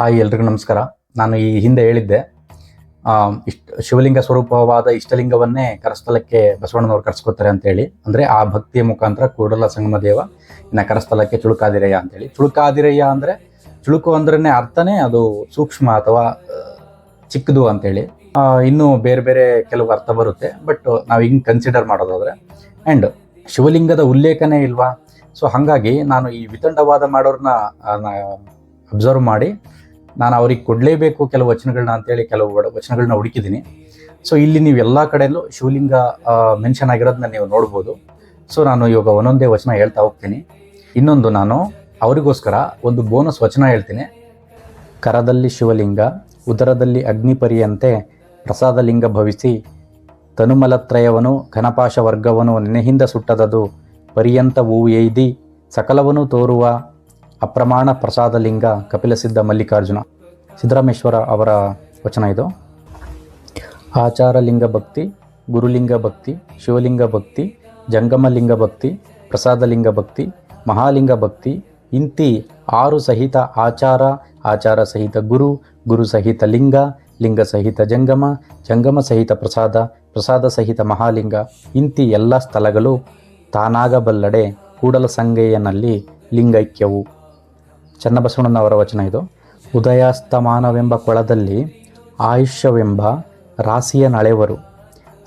Hi ಎಲ್ರಿಗೂ ನಮಸ್ಕಾರ. ನಾನು ಈ ಹಿಂದೆ ಹೇಳಿದ್ದೆ ಇಷ್ಟ ಶಿವಲಿಂಗ ಸ್ವರೂಪವಾದ ಇಷ್ಟಲಿಂಗವನ್ನೇ ಕರಸ್ಥಲಕ್ಕೆ ಬಸವಣ್ಣನವರು ಕರೆಸ್ಕೋತಾರೆ ಅಂತೇಳಿ. ಅಂದರೆ ಆ ಭಕ್ತಿಯ ಮುಖಾಂತರ ಕೂಡಲ ಸಂಗಮದೇವ ಇನ್ನು ಕರಸ್ಥಲಕ್ಕೆ ಚುಳುಕಾದಿರಯ್ಯ ಅಂತೇಳಿ. ಚುಳುಕಾದಿರಯ್ಯ ಅಂದರೆ ಚುಳುಕು ಅಂದ್ರೆ ಅರ್ಥನೇ ಅದು ಸೂಕ್ಷ್ಮ ಅಥವಾ ಚಿಕ್ಕದು ಅಂತೇಳಿ. ಇನ್ನೂ ಬೇರೆ ಬೇರೆ ಕೆಲವು ಅರ್ಥ ಬರುತ್ತೆ, ಬಟ್ ನಾವು ಹಿಂಗೆ ಕನ್ಸಿಡರ್ ಮಾಡೋದಾದರೆ ಆ್ಯಂಡ್ ಶಿವಲಿಂಗದ ಉಲ್ಲೇಖನೇ ಇಲ್ವಾ? ಸೊ ಹಾಗಾಗಿ ನಾನು ಈ ವಿತಂಡವಾದ ಮಾಡೋರನ್ನ ಅಬ್ಸರ್ವ್ ಮಾಡಿ ನಾನು ಅವ್ರಿಗೆ ಕೊಡಲೇಬೇಕು ಕೆಲವು ವಚನಗಳನ್ನ ಅಂತೇಳಿ ಕೆಲವು ವಚನಗಳನ್ನ ಹುಡುಕಿದ್ದೀನಿ. ಸೊ ಇಲ್ಲಿ ನೀವು ಎಲ್ಲ ಕಡೆಯಲ್ಲೂ ಶಿವಲಿಂಗ ಮೆನ್ಷನ್ ಆಗಿರೋದನ್ನ ನೀವು ನೋಡ್ಬೋದು. ಸೊ ನಾನು ಇವಾಗ ಒಂದೊಂದೇ ವಚನ ಹೇಳ್ತಾ ಹೋಗ್ತೀನಿ. ಇನ್ನೊಂದು ನಾನು ಅವರಿಗೋಸ್ಕರ ಒಂದು ಬೋನಸ್ ವಚನ ಹೇಳ್ತೀನಿ. ಕರದಲ್ಲಿ ಶಿವಲಿಂಗ, ಉದರದಲ್ಲಿ ಅಗ್ನಿಪರಿಯಂತೆ ಪ್ರಸಾದಲಿಂಗ ಭವಿಸಿ, ತನುಮಲತ್ರಯವನು ಘನಪಾಶ ವರ್ಗವನು ನೆನೆಹಿಂದ ಸುಟ್ಟದದು, ಪರ್ಯಂತ ಹೂವು ಏಯ್ದಿ ಸಕಲವನು ತೋರುವ ಅಪ್ರಮಾಣ ಪ್ರಸಾದಲಿಂಗ ಕಪಿಲಸಿದ್ಧ ಮಲ್ಲಿಕಾರ್ಜುನ. ಸಿದ್ದರಾಮೇಶ್ವರ ಅವರ ವಚನ ಇದು. ಆಚಾರ ಲಿಂಗ ಭಕ್ತಿ, ಗುರುಲಿಂಗ ಭಕ್ತಿ, ಶಿವಲಿಂಗ ಭಕ್ತಿ, ಜಂಗಮಲಿಂಗ ಭಕ್ತಿ ಪ್ರಸಾದ ಲಿಂಗ ಭಕ್ತಿ, ಮಹಾಲಿಂಗ ಭಕ್ತಿ, ಇಂತಿ ಆರು ಸಹಿತ ಆಚಾರ ಆಚಾರ ಸಹಿತ ಗುರು ಗುರು ಸಹಿತ ಲಿಂಗ ಲಿಂಗ ಸಹಿತ ಜಂಗಮ ಜಂಗಮ ಸಹಿತ ಪ್ರಸಾದ ಪ್ರಸಾದ ಸಹಿತ ಮಹಾಲಿಂಗ, ಇಂತಿ ಎಲ್ಲ ಸ್ಥಳಗಳು ತಾನಾಗಬಲ್ಲಡೆ ಕೂಡಲ ಸಂಗಯ್ಯನಲ್ಲಿ ಲಿಂಗೈಕ್ಯವು. ಚನ್ನಬಸವಣ್ಣನವರ ವಚನ ಇದು. ಉದಯಾಸ್ತಮಾನವೆಂಬ ಕೊಳದಲ್ಲಿ ಆಯುಷ್ಯವೆಂಬ ರಾಸಿಯ ನಳೆವರು,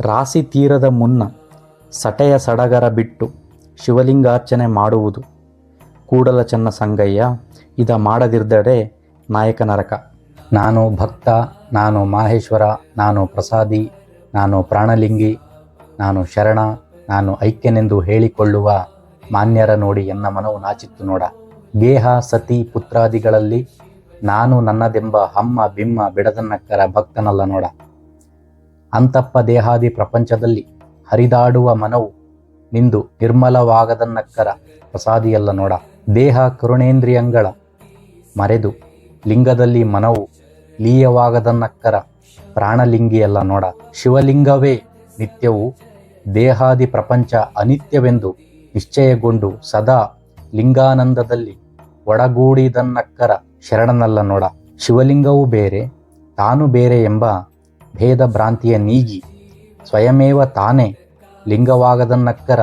ರಾಸಿ ತೀರದ ಮುನ್ನ ಸಟೆಯ ಸಡಗರ ಬಿಟ್ಟು ಶಿವಲಿಂಗಾರ್ಚನೆ ಮಾಡುವುದು. ಕೂಡಲ ಚನ್ನ ಸಂಗಯ್ಯ, ಇದ ಮಾಡದಿರ್ದಡೆ ನಾಯಕ ನರಕ. ನಾನು ಭಕ್ತ, ನಾನು ಮಾಹೇಶ್ವರ, ನಾನು ಪ್ರಸಾದಿ, ನಾನು ಪ್ರಾಣಲಿಂಗಿ, ನಾನು ಶರಣ, ನಾನು ಐಕ್ಯನೆಂದು ಹೇಳಿಕೊಳ್ಳುವ ಮಾನ್ಯರ ನೋಡಿ ಎನ್ನ ಮನವು ನಾಚಿತ್ತು ನೋಡ. ಗೇಹ ಸತಿ, ಪುತ್ರಾದಿಗಳಲ್ಲಿ ನಾನು ನನ್ನದೆಂಬ ಹಮ್ಮ, ಬಿಮ್ಮ ಬಿಡದನ್ನಕ್ಕರ ಭಕ್ತನಲ್ಲ ನೋಡ. ಅಂತಪ್ಪ ದೇಹಾದಿ ಪ್ರಪಂಚದಲ್ಲಿ ಹರಿದಾಡುವ ಮನವು ನಿಂದು ನಿರ್ಮಲವಾಗದನ್ನಕ್ಕರ ಪ್ರಸಾದಿಯಲ್ಲ ನೋಡ. ದೇಹ, ಕರುಣೇಂದ್ರಿಯಂಗಳ ಮರೆದು ಲಿಂಗದಲ್ಲಿ ಮನವು ಲೀಯವಾಗದನ್ನಕ್ಕರ ಪ್ರಾಣಲಿಂಗಿಯಲ್ಲ ನೋಡ. ಶಿವಲಿಂಗವೇ ನಿತ್ಯವು ದೇಹಾದಿ ಪ್ರಪಂಚ ಅನಿತ್ಯವೆಂದು ನಿಶ್ಚಯಗೊಂಡು ಸದಾ ಲಿಂಗಾನಂದದಲ್ಲಿ ಒಡಗೂಡಿದನ್ನಕ್ಕರ ಶರಣನಲ್ಲ ನೋಡ. ಶಿವಲಿಂಗವೂ ಬೇರೆ, ತಾನು ಬೇರೆ ಎಂಬ ಭೇದ ಭ್ರಾಂತಿಯ ನೀಗಿ, ಸ್ವಯಮೇವ ತಾನೇ ಲಿಂಗವಾಗದನ್ನಕ್ಕರ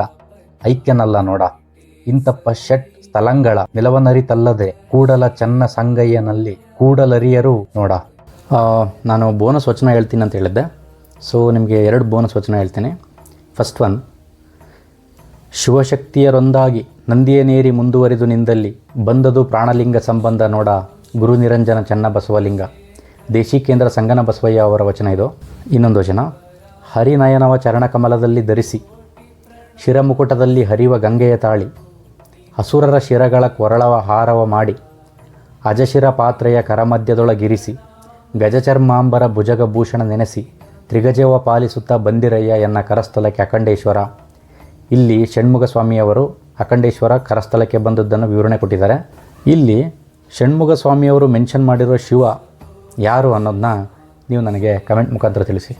ಐಕ್ಯನಲ್ಲ ನೋಡ. ಇಂತಪ್ಪ ಷಟ್ ಸ್ಥಳಂಗಳ ನಿಲವನರಿತಲ್ಲದೆ ಕೂಡಲ ಚನ್ನ ಸಂಗಯ್ಯನಲ್ಲಿ ಕೂಡಲರಿಯರು ನೋಡ. ನಾನು ಬೋನಸ್ ವಚನ ಹೇಳ್ತೀನಿ ಅಂತ ಹೇಳಿದ್ದೆ. ಸೊ ನಿಮಗೆ ಎರಡು ಬೋನಸ್ ವಚನ ಹೇಳ್ತೀನಿ. ಫಸ್ಟ್ ಒನ್ ಶಿವಶಕ್ತಿಯರೊಂದಾಗಿ ನಂದಿಯನೇರಿ ಮುಂದುವರಿದು ನಿಂದಲ್ಲಿ ಬಂದದು ಪ್ರಾಣಲಿಂಗ ಸಂಬಂಧ ನೋಡ ಗುರು ನಿರಂಜನ ಚನ್ನಬಸವಲಿಂಗ. ದೇಶಿ ಕೇಂದ್ರ ಸಂಗನ ಬಸವಯ್ಯ ಅವರ ವಚನ ಇದು. ಇನ್ನೊಂದು ವಚನ. ಹರಿನಯನವ ಚರಣಕಮಲದಲ್ಲಿ ಧರಿಸಿ ಶಿರಮುಕುಟದಲ್ಲಿ ಹರಿವ ಗಂಗೆಯ ತಾಳಿ ಹಸುರರ ಶಿರಗಳ ಕೊರಳವ ಹಾರವ ಮಾಡಿ ಅಜಶಿರ ಪಾತ್ರೆಯ ಕರಮಧ್ಯದೊಳಗಿರಿಸಿ ಗಜಚರ್ಮಾಂಬರ ಭುಜಗಭೂಷಣ ನೆನೆಸಿ ತ್ರಿಗಜವ ಪಾಲಿಸುತ್ತಾ ಬಂದಿರಯ್ಯ ಎನ್ನ ಕರಸ್ಥಲಕ್ಕೆ ಅಖಂಡೇಶ್ವರ. ಇಲ್ಲಿ ಷಣ್ಮುಗ ಸ್ವಾಮಿಯವರು ಅಖಂಡೇಶ್ವರ ಕರಸ್ಥಳಕ್ಕೆ ಬಂದದ್ದನ್ನು ವಿವರಣೆ ಕೊಟ್ಟಿದ್ದಾರೆ. ಇಲ್ಲಿ ಷಣ್ಮುಗ ಸ್ವಾಮಿಯವರು ಮೆನ್ಷನ್ ಮಾಡಿರೋ ಶಿವ ಯಾರು ಅನ್ನೋದನ್ನ ನೀವು ನನಗೆ ಕಮೆಂಟ್ ಮುಖಾಂತರ ತಿಳಿಸಿ.